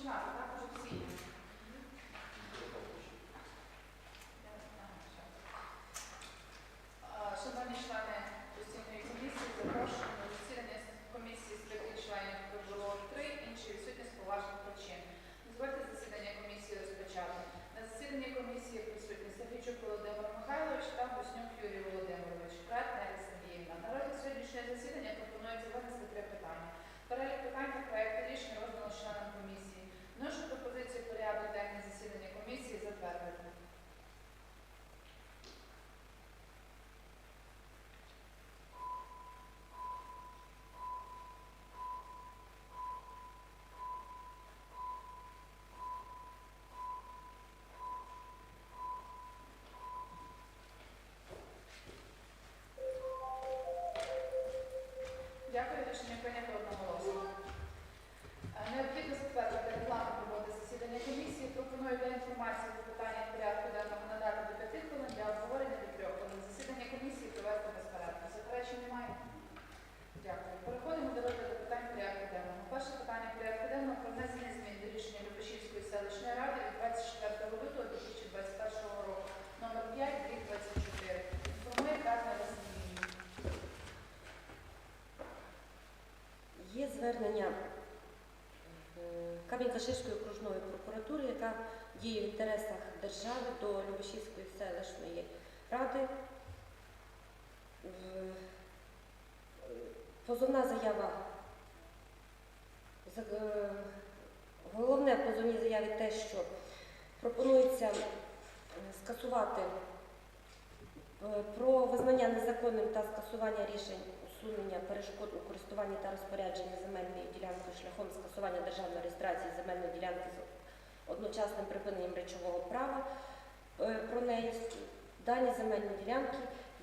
Починати, так? Звернення е, Кам'янка-Ширської окружної прокуратури, яка діє в інтересах держави до Любешівської селищної ради. Е, Позовна заява. е, Головне в позовній заяві те, що пропонується скасувати про визнання незаконним та скасування рішень усунення перешкод у користуванні та розпорядженні земельною ділянкою шляхом скасування державної реєстрації земельної ділянки з одночасним припиненням речового права е, про неї. Дані земельні ділянки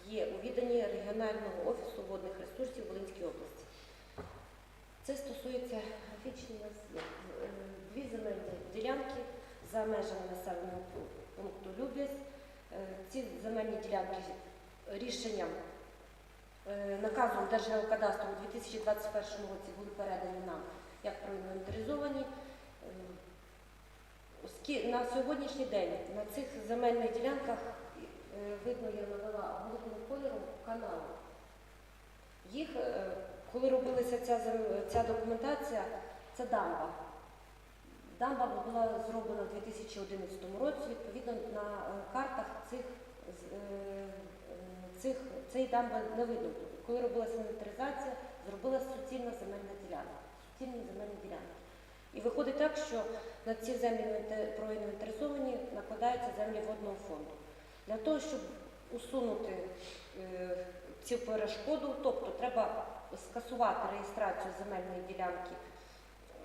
є у відданні регіонального офісу водних ресурсів Волинської області. Це стосується графічні е, дві земельні ділянки за межами населеного пункту Любязь. Е, Ці земельні ділянки рішенням наказом Держгеокадастру у 2021 році були передані нам як проінвентаризовані. Е, На сьогоднішній день на цих земельних ділянках е, видно, я навела голубим кольором канал. Їх, е, коли робилася ця, ця документація, це дамба. Дамба була зроблена у 2011 році. Відповідно, на е, картах цих, е, е, цих, цієї дамби не видно. Коли робилася інвентаризація, зробилася суцільна земельна ділянка. Суцільні земельні ділянки. І виходить так, що на ці землі інвента- проінвентаризовані накладаються землі водного фонду. Для того, щоб усунути е, цю перешкоду, тобто треба скасувати реєстрацію земельної ділянки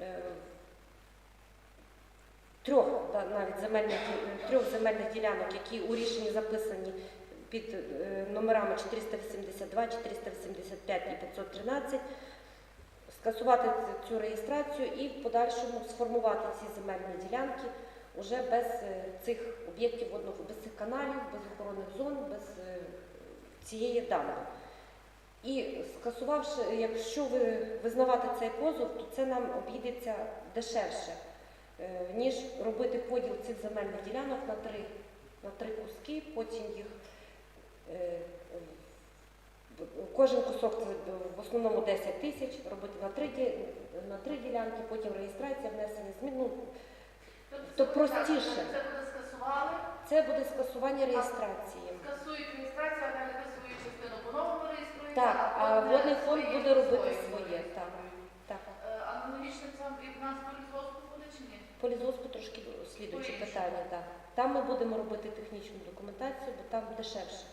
е, трьох навіть земельних трьох земельних ділянок, які у рішенні записані під е, номерами 482, 485 і 513, скасувати цю реєстрацію і в подальшому сформувати ці земельні ділянки уже без е, цих об'єктів без цих каналів, без охоронних зон, без е, цієї дамби. І скасувавши, якщо ви визнавати цей позов, то це нам обійдеться дешевше, ніж робити поділ цих земельних ділянок на три, на три куски, потім їх кожен кусок це в основному 10 тисяч, робити на три, на три ділянки, потім реєстрація, внесення змін. Ну, То простіше. Це буде скасували, це буде скасування реєстрації. скасують реєстрацію, а далі свою частину по-новому реєструють. Так, а водний фонд буде робити своє, так. Так. Е, Аналогічним і в нас полізвозку буде чи ні? По трошки слідуючі питання. Так. Там ми будемо робити технічну документацію, бо там дешевше.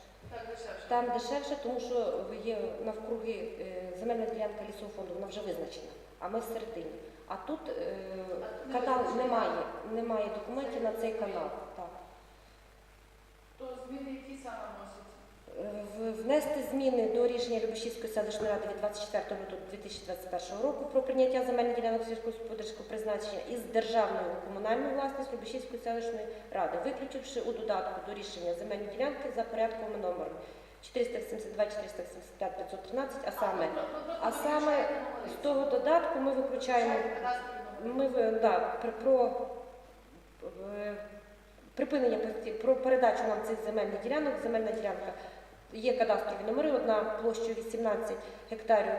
Там дешевше, тому що є навкруги е, земельна ділянка лісового фонду, вона вже визначена, а ми всередині. А тут е, канал немає, немає документів на цей канал. Так. То зміни які саме вносяться? Е, в- Внести зміни до рішення Любешівської селищної ради від 24 лютого 2021 року про прийняття земельних ділянок сільськогосподарського призначення із державної у комунальну власність Любешівської селищної ради, виключивши у додатку до рішення земельні ділянки за порядковими номерами 482, 485, 513, а саме а саме з того додатку ми виключаємо ми да, про е, припинення про передачу нам цих земельних ділянок. Земельна ділянка є кадастрові номери, одна площею 18 гектарів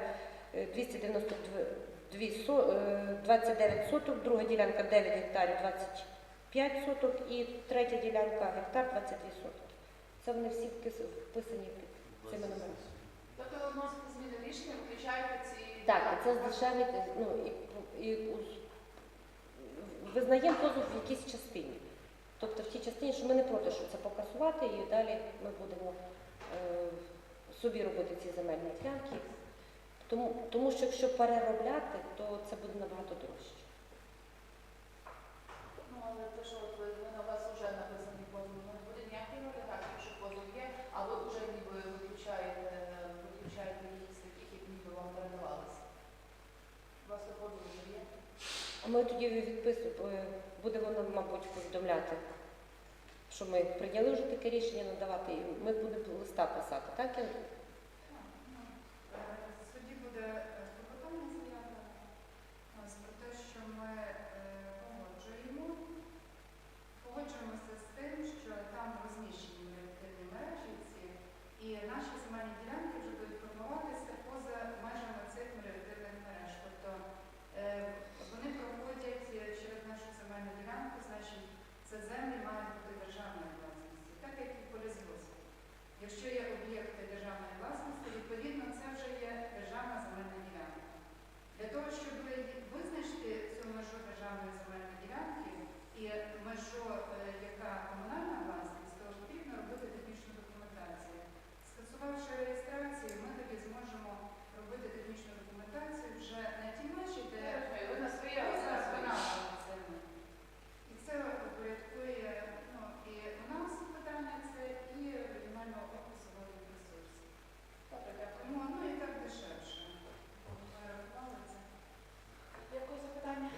е, 292 е, 29 соток, друга ділянка 9 гектарів 25 соток і третя ділянка гектар 22 сотки. Це вони всі вписані під цими номерами. Тобто ви вносите зміни рішення, включаєте ці... Так, і це здешевить, ну, і, і визнаємо позов в якійсь частині. Тобто в тій частині, що ми не проти, щоб це покасувати, і далі ми будемо е, Е, собі робити ці земельні ділянки, тому, тому що якщо переробляти, то це буде набагато дорожче. Ну, але те, що на вас вже написані позови, не буде ніякої роли, так, якщо позов є, а ви вже ніби виключаєте, виключаєте таких, які ніби вам передавалися. У вас позов вже є? Ми тоді відписуємо, е, будемо, воно, мабуть, повідомляти що ми прийняли вже таке рішення надавати, ми будемо листа писати, так? Я- В суді буде е, клопотальна заява ось, про те, що ми е, погоджуємо, погоджуємося з тим, що там розміщені мережі мережі ці, і наші земельні ділянки вже будуть формуватися поза межами цих мережних мереж. Тобто е, вони проходять е, через нашу земельну ділянку, значить це землі мають бути державної власності, так як і по лісгоспу. Якщо є об'єкти державної власності, відповідно це вже є державна земельна ділянка. Для того, щоб визначити цю межу державної земельної ділянки і межу, е, яка комунальна власність, то потрібно робити технічну документацію. Скасувавши реєстрацію, ми тоді зможемо робити технічну документацію вже на тій межі, де Ви на своє поза ви на своє. виконавчими силами. І це упорядкує ну, і у нас питання це, і регіонального офісу водних ресурсів. Добре, дякую. Тому ну і так дешевше. Ми рахували це. Дякую за питання.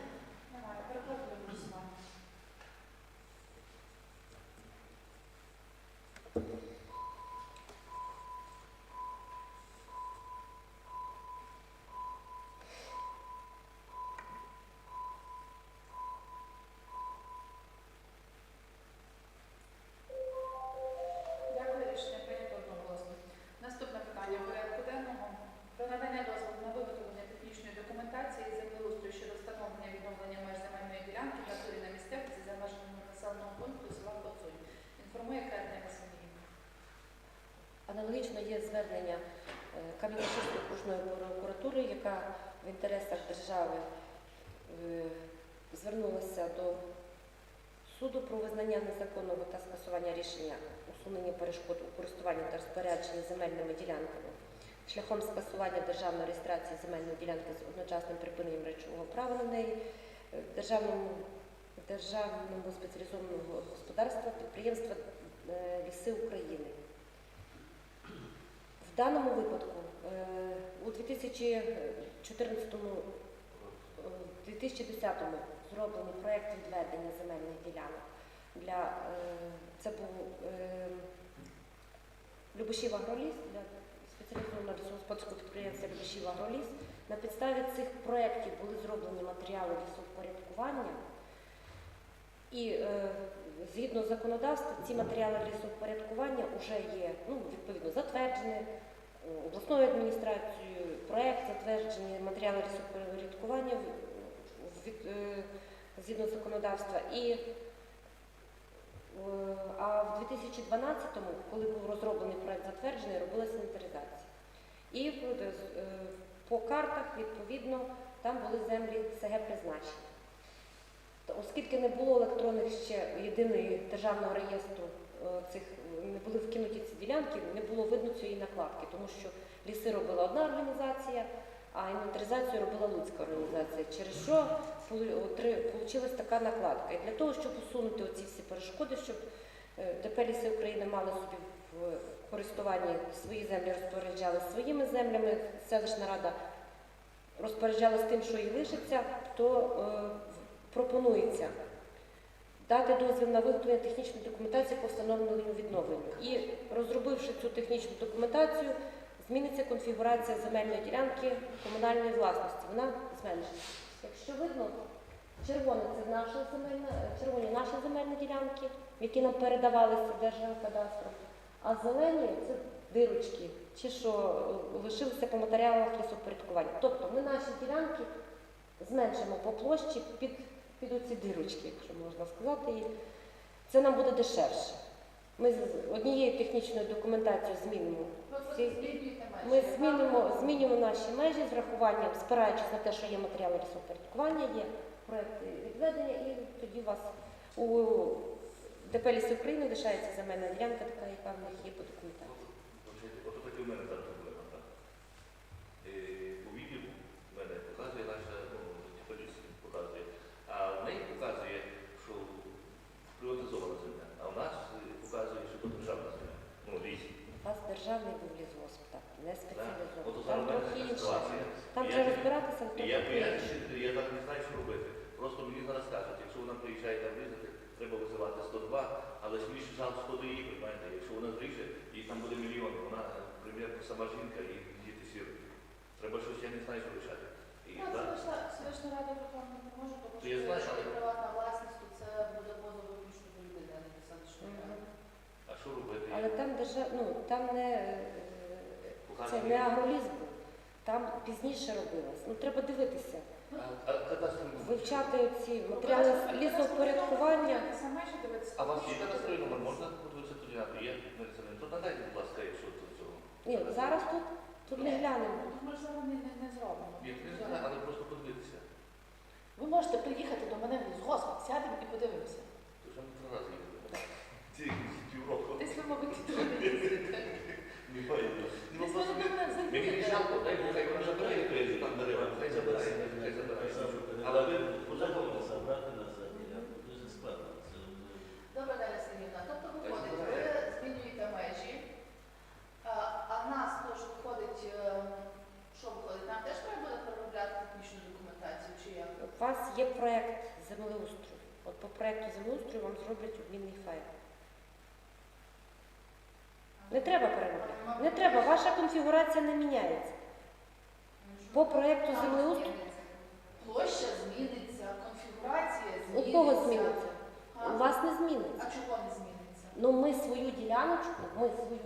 Немає. Переходимо до голосування. Дякую, рішення прийнято одноголосно. Наступне питання порядку денного про надання дозволу на виготовлення технічної документації і землеустрою щодо встановлення і відновлення меж земельної ділянки в натурі на місцях зі за межами населеного пункту села Коцунь. Інформує Катерина Васильівна. Аналогічно є звернення е, Кам'янської окружної прокуратури, яка в інтересах держави е, звернулася до суду про визнання незаконного та скасування рішення усунення перешкод у користуванні та розпорядженні земельними ділянками шляхом скасування державної реєстрації земельної ділянки з одночасним припиненням речового права на неї е, державному державному спеціалізованого господарства підприємства е, Ліси України. В даному випадку е, у 2014 е, 2010 зроблений проєкт відведення земельних ділянок. Для, е, це був е, Любашів Агроліс, для спеціалізованого лісогосподарського підприємства Любашів Агроліс. На підставі цих проєктів були зроблені матеріали лісовпорядкування. І е, згідно законодавства, ці матеріали лісовпорядкування вже є ну, відповідно затверджені обласною адміністрацією, проект затверджені, матеріали е, згідно законодавства. І, е, а в 2012-му, коли був розроблений проект затверджений, робилася інвентаризація. І е, е, по картах, відповідно, там були землі СГ призначення. Оскільки не було електронних ще єдиної державного реєстру е, цих, е, не були вкинуті ці ділянки, не було видно цієї накладки, тому що ліси робила одна організація, а інвентаризацію робила Луцька організація. Через що вийшла така накладка. І для того, щоб усунути оці всі перешкоди, щоб е, ДП Ліси України мали собі в користуванні свої землі, розпоряджали своїми землями, селищна рада розпоряджалась тим, що їй лишиться, то е, пропонується дати дозвіл на виготовлення технічної документації по встановленню відновленню. І розробивши цю технічну документацію, зміниться конфігурація земельної ділянки комунальної власності. Вона зменшиться. Якщо видно, червоне це наша земельна, червоні наші земельні ділянки, які нам передавалися Держгеокадастром, а зелені це дирочки, чи що е, лишилися по матеріалах лісопорядкування. Тобто ми наші ділянки зменшимо по площі під, під оці дирочки, якщо можна сказати, і це нам буде дешевше. Ми з однією технічною документацією змінимо. Ці- Ми змінимо, змінимо наші межі з врахуванням, спираючись на те, що є матеріали лісопорядкування, є проекти відведення, і тоді у вас у ДП «Ліси України лишається земельна ділянка, така, яка в них є по документації. От от таки в мене так. Е, У відео в мене показує наша, ну, поліція показує, а в неї показує, що приватизована земля, а в нас е, показує, що тут державна земля, ну, ліс. У вас державний був лісгосп, так, не Так? спеціалізований. От Там зараз трохи така інше. ситуація. Там І треба я- розбиратися, І трохи я, я, інше. ще- я так не знаю, що робити. То Просто мені зараз кажуть, якщо вона приїжджає там різати, треба визивати 102, але ж мені жаль шкода її, розумієте, якщо вона зріже, їй там буде мільйон, вона, примірно, сама жінка і діти сірують. Треба щось, я не знаю, що рішати. І, Ну, да, Селищна селищна рада вам не поможе, тому що я знаю, якщо але- є приватна власність, то це буде позов виключно до людини, а не до селищної ради. а що робити? Але там держав, ну там не е, це не агролізм, там пізніше робилось. Ну треба дивитися, А, а вивчати ці матеріали лісопорядкування. Саме ще дивитися. А у вас є кадастровий номер, можна подивитися тоді на є? Мерседес? То надайте, будь ласка, якщо до цього. Ні, зараз тут, тут не глянемо. Можливо, Ми ж зараз не, не, не зробимо. Ні, не знаю, але просто подивитися. Ви можете приїхати до мене в лісгосп, сядемо і подивимося. То вже ми три рази їздили. Ці півроку. Десь ви, мабуть, і туди не їздите. Немає. Ну, Десь ви просто до мене Мені не заїдете. жалко, дай Бог, хай вона забирає, то я ж там дерева, хай забирає, хай забирає. Але ви по закону. забрати назад, ділянку дуже складно. Це Добре, Дар'я Сергіївна. Тобто Я виходить, ви знаю. змінюєте межі, а, а в нас теж виходить, е, що виходить? Нам теж треба буде переробляти технічну документацію чи як? У вас є проект землеустрою. От по проекту землеустрою вам зроблять обмінний файл. Не треба переробляти. Не треба, ваша конфігурація не міняється. По проекту Там землеустрою Площа зміниться, конфігурація зміниться. у кого зміниться? У вас не зміниться. А чого не зміниться? Ну ми свою діляночку, ми свою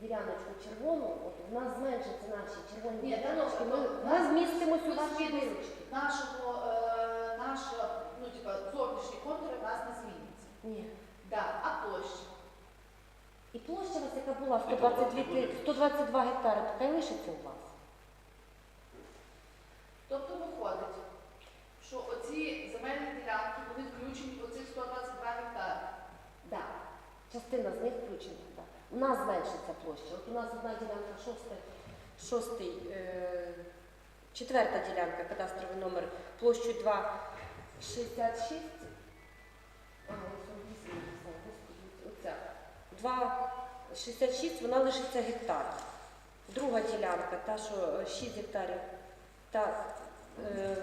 діляночку червону, от в нас зменшаться наші червоні Ні, діляночки, ми, ми змістимось у ваші мінус. Нашого, е, наша, ну, типа, зовнішній контур у нас не зміниться. Ні. Да. А площа? І площа у вас, яка була 122, 122 гектари, така й лишиться у вас. Тобто виходить, що оці земельні ділянки вони включені в оцих 122 гектари. Да. Частина з них включена. Да. У нас зменшиться площа. От у нас одна ділянка шоста, шостий, е, четверта ділянка, кадастровий номер площею 2 66. Ага, ну, оця. 2, вона лишиться гектар. Друга ділянка, та, що е, 6 гектарів. Та, е,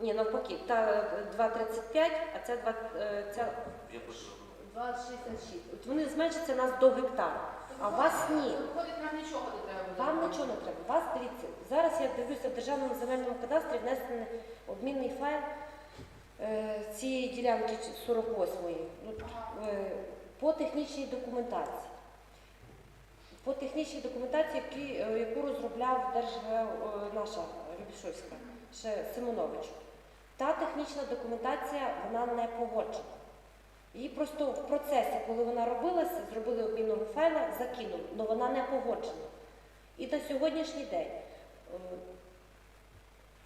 ні, навпаки, та е, 2,35, а це 2, е, 2,66. От Вони зменшаться нас до гектара. А у вас ні. Виходить, нам нічого не треба буде. Вам робити. нічого не треба. Вас дивіться. Зараз я дивлюся в державному земельному кадастрі внесений обмінний файл е, цієї ділянки 48-ї. Ну, е, по технічній документації. По технічній документації, які, е, яку розробляв Держгео, е, наша Любішовська, ще Симонович. Та технічна документація вона не погоджена. Її просто в процесі, коли вона робилася, зробили обмінного файла, закинули, але вона не погоджена. І на сьогоднішній день е,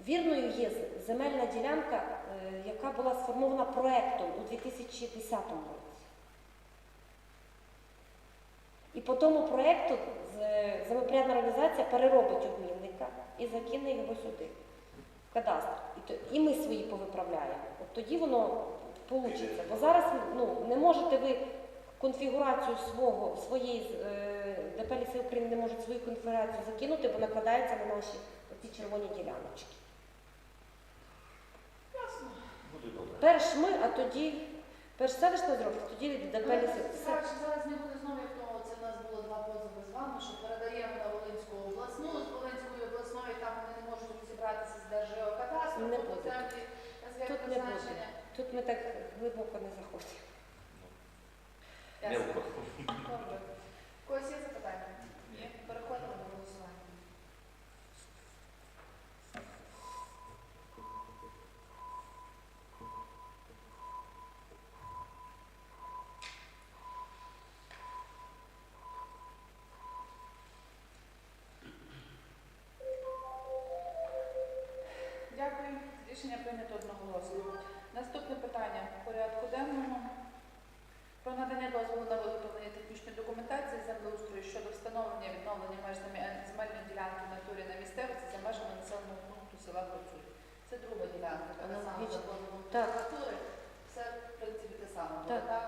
вірною є земельна ділянка, е, яка була сформована проектом у 2010 році. І по тому проекту з- землепорядна організація переробить обмінника і закине його сюди, в кадастр. І ми свої повиправляємо. От тоді воно вийде. Бо зараз ну, не можете ви конфігурацію свого, своєї е, ДП «Ліси України не можуть свою конфігурацію закинути, бо накладається на наші оці червоні діляночки. Ясно. буде добре. Перш ми, а тоді перш селищно зробить, тоді ДП Ну, «Ліси». Все. так, що зараз не буде знову, як того, це в нас було два позови з вами, що передаємо на Волинську обласну, з Волинської обласної там вони не можуть розібратися з Держгеокадастром, Не бо буде. Тут не буде. Тут ми так глибоко не заходимо. Не Ясно. Добре. Когось є запитання? Рішення прийнято одноголосно. Наступне питання в порядку денному. Про надання дозволу на виготовлення технічної документації землеустрою щодо встановлення і відновлення меж земельної ділянки в натурі на місцевості за межами населеного пункту села Процюй. Це друга ділянка, за позовом Так. Все, в принципі, те саме. Так, так?